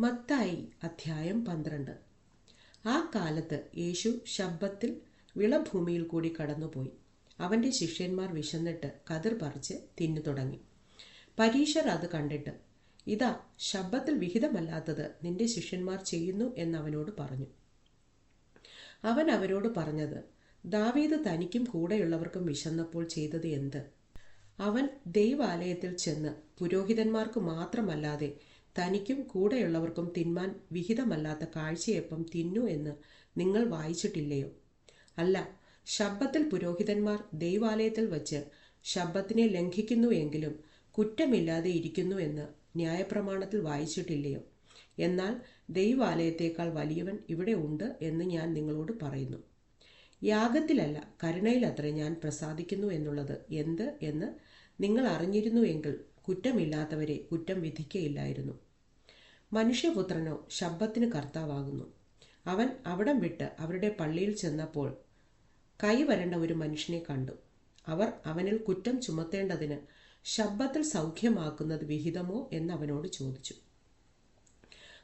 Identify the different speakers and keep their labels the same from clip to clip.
Speaker 1: മത്തായി അധ്യായം പന്ത്രണ്ട്. ആ കാലത്ത് യേശു ശബ്ദത്തിൽ വിളഭൂമിയിൽ കൂടി കടന്നുപോയി. അവന്റെ ശിഷ്യന്മാർ വിശന്നിട്ട് കതിർ പറിച്ച് തിന്നു തുടങ്ങി. പരീശർ അത് കണ്ടിട്ട് ഇതാ ശബ്ദത്തിൽ വിഹിതമല്ലാത്തത് നിന്റെ ശിഷ്യന്മാർ ചെയ്യുന്നു എന്നവനോട് പറഞ്ഞു. അവൻ അവരോട് പറഞ്ഞത് ദാവീദ് തനിക്കും കൂടെയുള്ളവർക്കും വിശന്നപ്പോൾ ചെയ്തത് എന്ത്? അവൻ ദൈവാലയത്തിൽ ചെന്ന് പുരോഹിതന്മാർക്ക് മാത്രമല്ലാതെ തനിക്കും കൂടെയുള്ളവർക്കും തിന്മാൻ വിഹിതമല്ലാത്ത കാഴ്ചയപ്പം തിന്നു എന്ന് നിങ്ങൾ വായിച്ചിട്ടില്ലയോ? അല്ല ശബ്ദത്തിൽ പുരോഹിതന്മാർ ദൈവാലയത്തിൽ വച്ച് ശബ്ദത്തിനെ ലംഘിക്കുന്നു എങ്കിലും കുറ്റമില്ലാതെ ഇരിക്കുന്നു എന്ന് ന്യായപ്രമാണത്തിൽ വായിച്ചിട്ടില്ലയോ? എന്നാൽ ദൈവാലയത്തേക്കാൾ വലിയവൻ ഇവിടെ ഉണ്ട് എന്ന് ഞാൻ നിങ്ങളോട് പറയുന്നു. യാഗത്തിലല്ല കരുണയിലത്രേ ഞാൻ പ്രസാദിക്കുന്നു എന്നുള്ളത് എന്ത് എന്ന് നിങ്ങൾ അറിഞ്ഞിരുന്നുവെങ്കിൽ കുറ്റമില്ലാത്തവരെ കുറ്റം വിധിക്കയില്ലായിരുന്നു. മനുഷ്യപുത്രനോ ശബ്ദത്തിന് കർത്താവാകുന്നു. അവൻ അവിടം വിട്ട് അവരുടെ പള്ളിയിൽ ചെന്നപ്പോൾ കൈവരേണ്ട ഒരു മനുഷ്യനെ കണ്ടു. അവർ അവനിൽ കുറ്റം ചുമത്തേണ്ടതിന് ശബ്ദത്തിൽ സൗഖ്യമാക്കുന്നത് വിഹിതമോ എന്ന് അവനോട് ചോദിച്ചു.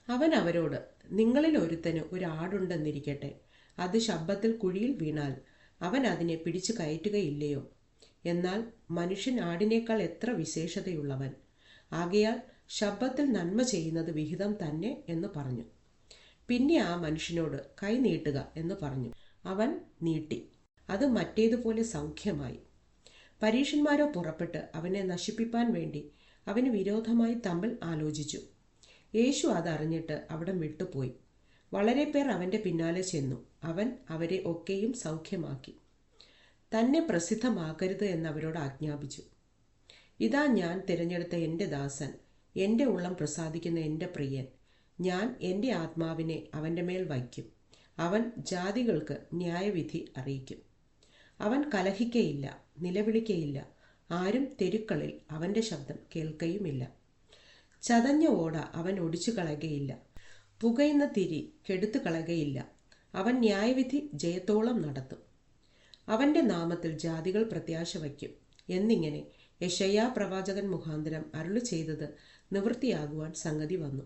Speaker 1: അവൻ അവരോട് നിങ്ങളിൽ ഒരുത്തന് ഒരു ആടുണ്ടെന്നിരിക്കട്ടെ. അത് ശബ്ദത്തിൽ കുഴിയിൽ വീണാൽ അവൻ അതിനെ പിടിച്ചു കയറ്റുകയില്ലയോ? എന്നാൽ മനുഷ്യൻ ആടിനേക്കാൾ എത്ര വിശേഷതയുള്ളവൻ. ആകയാൽ ശബ്ദത്തിൽ നന്മ ചെയ്യുന്നത് വിഹിതം തന്നെ എന്ന് പറഞ്ഞു. പിന്നെ ആ മനുഷ്യനോട് കൈ നീട്ടുക എന്ന് പറഞ്ഞു. അവൻ നീട്ടി. അത് മറ്റേതുപോലെ സൗഖ്യമായി. പരീഷന്മാരോ പുറപ്പെട്ട് അവനെ നശിപ്പിപ്പാൻ വേണ്ടി അവന് വിരോധമായി തമ്മിൽ ആലോചിച്ചു. യേശു അതറിഞ്ഞിട്ട് അവിടം വിട്ടുപോയി. വളരെ പേർ അവന്റെ പിന്നാലെ ചെന്നു. അവൻ അവരെ ഒക്കെയും സൗഖ്യമാക്കി. തന്നെ പ്രസിദ്ധമാക്കരുത് എന്നവരോട് ആജ്ഞാപിച്ചു. ഇതാ ഞാൻ തിരഞ്ഞെടുത്ത എന്റെ ദാസൻ. എന്റെ ഉള്ളം പ്രസാദിക്കുന്ന എന്റെ പ്രിയൻ. ഞാൻ എന്റെ ആത്മാവിനെ അവന്റെ മേൽ വയ്ക്കും. അവൻ ജാതികൾക്ക് ന്യായവിധി അറിയിക്കും. അവൻ കലഹിക്കയില്ല നിലവിളിക്കയില്ല. ആരും തെരുക്കളിൽ അവന്റെ ശബ്ദം കേൾക്കയുമില്ല. ചതഞ്ഞ ഓട അവൻ ഒടിച്ചു കളയുകയില്ല. പുകയുന്ന തിരി കെടുത്തു കളയുകയില്ല. അവൻ ന്യായവിധി ജയത്തോളം നടത്തും. അവന്റെ നാമത്തിൽ ജാതികൾ പ്രത്യാശ വയ്ക്കും. എന്നിങ്ങനെ യശയ്യാ പ്രവാചകൻ മുഖാന്തരം അരുളി ചെയ്തത് നിവൃത്തിയാകുവാൻ സംഗതി വന്നു.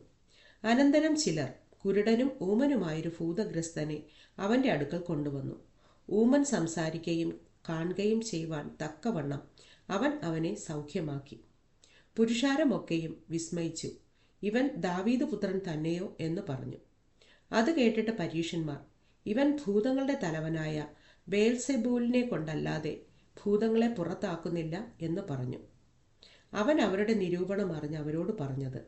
Speaker 1: അനന്തരം ചിലർ കുരുടനും ഊമനുമായൊരു ഭൂതഗ്രസ്തനെ അവന്റെ അടുക്കൽ കൊണ്ടുവന്നു. ഊമൻ സംസാരിക്കുകയും കാണുകയും ചെയ്യുവാൻ തക്കവണ്ണം അവൻ അവനെ സൗഖ്യമാക്കി. പുരുഷാരമൊക്കെയും വിസ്മയിച്ചു. ഇവൻ ദാവീദ് പുത്രൻ തന്നെയോ എന്ന് പറഞ്ഞു. അത് കേട്ടിട്ട് പരീഷന്മാർ ഇവൻ ഭൂതങ്ങളുടെ തലവനായ ബേൽസെബൂലിനെ കൊണ്ടല്ലാതെ ഭൂതങ്ങളെ പുറത്താക്കുന്നില്ല എന്ന് പറഞ്ഞു. അവൻ അവരുടെ നിരൂപണം അറിഞ്ഞ് അവരോട് പറഞ്ഞത്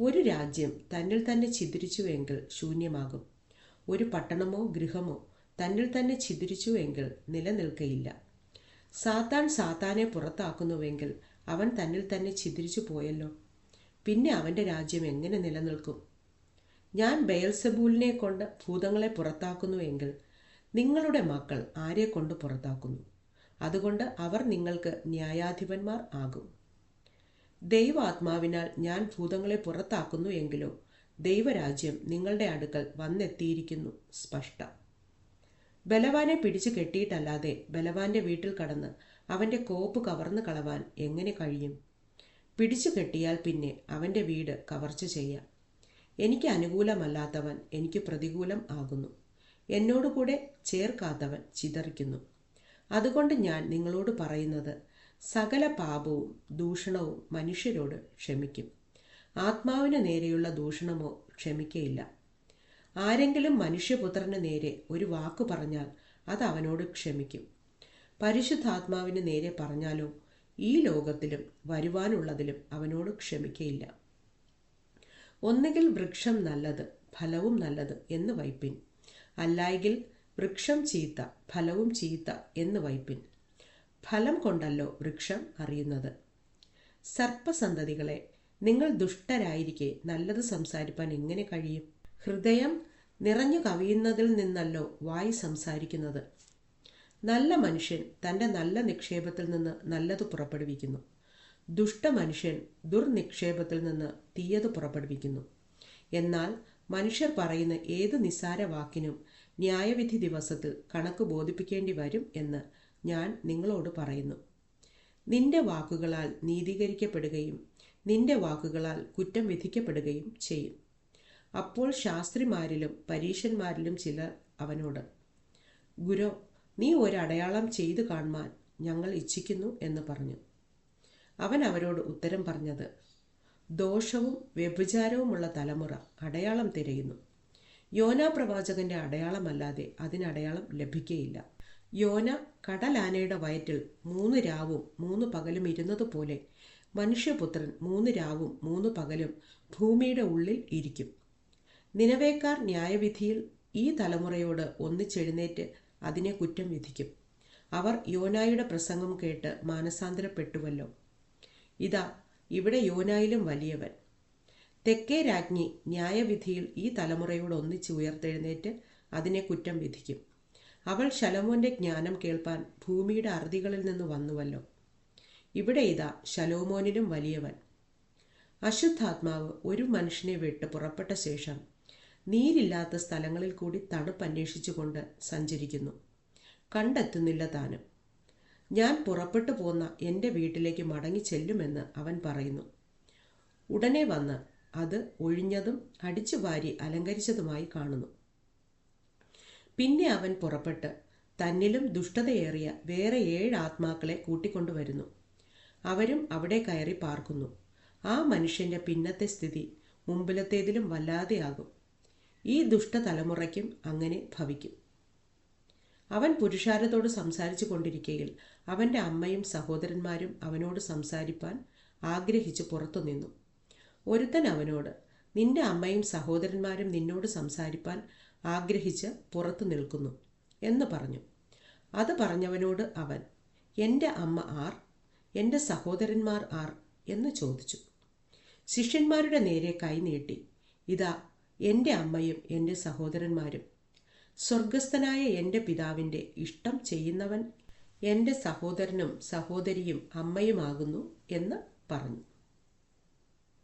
Speaker 1: ഒരു രാജ്യം തന്നിൽ തന്നെ ഛിദ്രിച്ചുവെങ്കിൽ ശൂന്യമാകും. ഒരു പട്ടണമോ ഗൃഹമോ തന്നിൽ തന്നെ ഛിദ്രിച്ചുവെങ്കിൽ നിലനിൽക്കയില്ല. സാത്താൻ സാത്താനെ പുറത്താക്കുന്നുവെങ്കിൽ അവൻ തന്നിൽ തന്നെ ഛിദ്രിച്ചു പോയല്ലോ. പിന്നെ അവന്റെ രാജ്യം എങ്ങനെ നിലനിൽക്കും? ഞാൻ ബയൽസബൂലിനെ കൊണ്ട് ഭൂതങ്ങളെ പുറത്താക്കുന്നുവെങ്കിൽ നിങ്ങളുടെ മക്കൾ ആരെ കൊണ്ട് പുറത്താക്കുന്നു? അതുകൊണ്ട് അവർ നിങ്ങൾക്ക് ന്യായാധിപന്മാർ ആകും. ദൈവാത്മാവിനാൽ ഞാൻ ഭൂതങ്ങളെ പുറത്താക്കുന്നു എങ്കിലോ ദൈവരാജ്യം നിങ്ങളുടെ അടുക്കൽ വന്നെത്തിയിരിക്കുന്നു. സ്പഷ്ടം. ബലവാനെ പിടിച്ചു കെട്ടിയിട്ടല്ലാതെ ബലവാന്റെ വീട്ടിൽ കടന്ന് അവന്റെ കോപ്പ് കവർന്നു കളവാൻ എങ്ങനെ കഴിയും? പിടിച്ചു കെട്ടിയാൽ പിന്നെ അവന്റെ വീട് കവർച്ച ചെയ്യാം. എനിക്ക് അനുകൂലമല്ലാത്തവൻ എനിക്ക് പ്രതികൂലം ആകുന്നു. എന്നോടുകൂടെ ചേർക്കാത്തവൻ ചിതറിക്കുന്നു. അതുകൊണ്ട് ഞാൻ നിങ്ങളോട് പറയുന്നത് സകല പാപവും ദൂഷണവും മനുഷ്യരോട് ക്ഷമിക്കും. ആത്മാവിന് നേരെയുള്ള ദൂഷണമോ ക്ഷമിക്കയില്ല. ആരെങ്കിലും മനുഷ്യപുത്രന് നേരെ ഒരു വാക്ക് പറഞ്ഞാൽ അത് അവനോട് ക്ഷമിക്കും. പരിശുദ്ധാത്മാവിന് നേരെ പറഞ്ഞാലോ ഈ ലോകത്തിലും വരുവാനുള്ളതിലും അവനോട് ക്ഷമിക്കയില്ല. ഒന്നുകിൽ വൃക്ഷം നല്ലത് ഫലവും നല്ലത് എന്ന് വൈപ്പിൻ. അല്ലായെങ്കിൽ വൃക്ഷം ചീത്ത ഫലവും ചീത്ത എന്ന് വൈപ്പിൻ. ഫലം കൊണ്ടല്ലോ വൃക്ഷം അറിയുന്നത്. സർപ്പസന്തതികളെ നിങ്ങൾ ദുഷ്ടരായിരിക്കെ നല്ലത് സംസാരിപ്പാൻ എങ്ങനെ കഴിയും? ഹൃദയം നിറഞ്ഞു കവിയുന്നതിൽ നിന്നല്ലോ വായി സംസാരിക്കുന്നത്. നല്ല മനുഷ്യൻ തന്റെ നല്ല നിക്ഷേപത്തിൽ നിന്ന് നല്ലത് പുറപ്പെടുവിക്കുന്നു. ദുഷ്ടമനുഷ്യൻ ദുർനിക്ഷേപത്തിൽ നിന്ന് തീയത് പുറപ്പെടുവിക്കുന്നു. എന്നാൽ മനുഷ്യർ പറയുന്ന ഏത് നിസ്സാര വാക്കിനും ന്യായവിധി ദിവസത്തിൽ കണക്ക് ബോധിപ്പിക്കേണ്ടി വരും എന്ന് ഞാൻ നിങ്ങളോട് പറയുന്നു. നിന്റെ വാക്കുകളാൽ നീതീകരിക്കപ്പെടുകയും നിന്റെ വാക്കുകളാൽ കുറ്റം വിധിക്കപ്പെടുകയും ചെയ്യും. അപ്പോൾ ശാസ്ത്രിമാരിലും പരീശന്മാരിലും ചിലർ അവനോട് ഗുരു നീ ഒരടയാളം ചെയ്തു കാണുവാൻ ഞങ്ങൾ ഇച്ഛിക്കുന്നു എന്ന് പറഞ്ഞു. അവൻ അവരോട് ഉത്തരം പറഞ്ഞത് ദോഷവും വ്യഭിചാരവുമുള്ള തലമുറ അടയാളം തിരയുന്നു. യോനാ പ്രവാചകന്റെ അടയാളമല്ലാതെ അതിനടയാളം ലഭിക്കുകയില്ല യോന കടലാനയുടെ വയറ്റിൽ മൂന്ന് രാവും മൂന്ന് പകലും ഇരുന്നതുപോലെ മനുഷ്യപുത്രൻ മൂന്ന് രാവും മൂന്ന് പകലും ഭൂമിയുടെ ഉള്ളിൽ ഇരിക്കും. നിലവേക്കാർ ന്യായവിധിയിൽ ഈ തലമുറയോട് ഒന്നിച്ചെഴുന്നേറ്റ് അതിനെ കുറ്റം വിധിക്കും. അവർ യോനായുടെ പ്രസംഗം കേട്ട് മാനസാന്തരപ്പെട്ടുവല്ലോ. ഇതാ ഇവിടെ യോനായിലും വലിയവൻ. തെക്കേ രാജ്ഞി ന്യായവിധിയിൽ ഈ തലമുറയോട് ഒന്നിച്ച് ഉയർത്തെഴുന്നേറ്റ് അതിനെ കുറ്റം വിധിക്കും. അവൾ ശലോമോന്റെ ജ്ഞാനം കേൾപ്പാൻ ഭൂമിയുടെ അറുതികളിൽ നിന്ന് വന്നുവല്ലോ. ഇവിടെ ഇതാ ശലോമോനിലും വലിയവൻ. അശുദ്ധാത്മാവ് ഒരു മനുഷ്യനെ വിട്ട് പുറപ്പെട്ട ശേഷം നീരില്ലാത്ത സ്ഥലങ്ങളിൽ കൂടി തണുപ്പ് അന്വേഷിച്ചുകൊണ്ട് സഞ്ചരിക്കുന്നു. കണ്ടെത്തുന്നില്ല താനും. ഞാൻ പുറപ്പെട്ടു പോന്ന എന്റെ വീട്ടിലേക്ക് മടങ്ങി ചെല്ലുമെന്ന് അവൻ പറയുന്നു. ഉടനെ വന്ന് അത് ഒഴിഞ്ഞതും അടിച്ചു വാരി അലങ്കരിച്ചതുമായി കാണുന്നു. പിന്നെ അവൻ പുറപ്പെട്ട് തന്നിലും ദുഷ്ടതയേറിയ വേറെ ഏഴ് ആത്മാക്കളെ കൂട്ടിക്കൊണ്ടുവരുന്നു. അവരും അവിടെ കയറി പാർക്കുന്നു. ആ മനുഷ്യന്റെ പിന്നത്തെ സ്ഥിതി മുമ്പിലത്തേതിലും വല്ലാതെയാകും. ഈ ദുഷ്ടതലമുറയ്ക്കും അങ്ങനെ ഭവിക്കും. അവൻ പുരുഷാരത്തോട് സംസാരിച്ചു കൊണ്ടിരിക്കയിൽ അവന്റെ അമ്മയും സഹോദരന്മാരും അവനോട് സംസാരിപ്പാൻ ആഗ്രഹിച്ച് പുറത്തു നിന്നു. ഒരുത്തൻ അവനോട് നിന്റെ അമ്മയും സഹോദരന്മാരും നിന്നോട് സംസാരിപ്പാൻ ആഗ്രഹിച്ച് പുറത്തു നിൽക്കുന്നു എന്ന് പറഞ്ഞു. അത് പറഞ്ഞവനോട് അവൻ എന്റെ അമ്മ ആർ? എന്റെ സഹോദരന്മാർ ആർ? എന്ന് ചോദിച്ചു. ശിഷ്യന്മാരുടെ നേരെ കൈ നീട്ടി ഇതാ എന്റെ അമ്മയും എന്റെ സഹോദരന്മാരും. സ്വർഗസ്ഥനായ എന്റെ പിതാവിന്റെ ഇഷ്ടം ചെയ്യുന്നവൻ എന്റെ സഹോദരനും സഹോദരിയും അമ്മയുമാകുന്നു എന്ന് പറഞ്ഞു.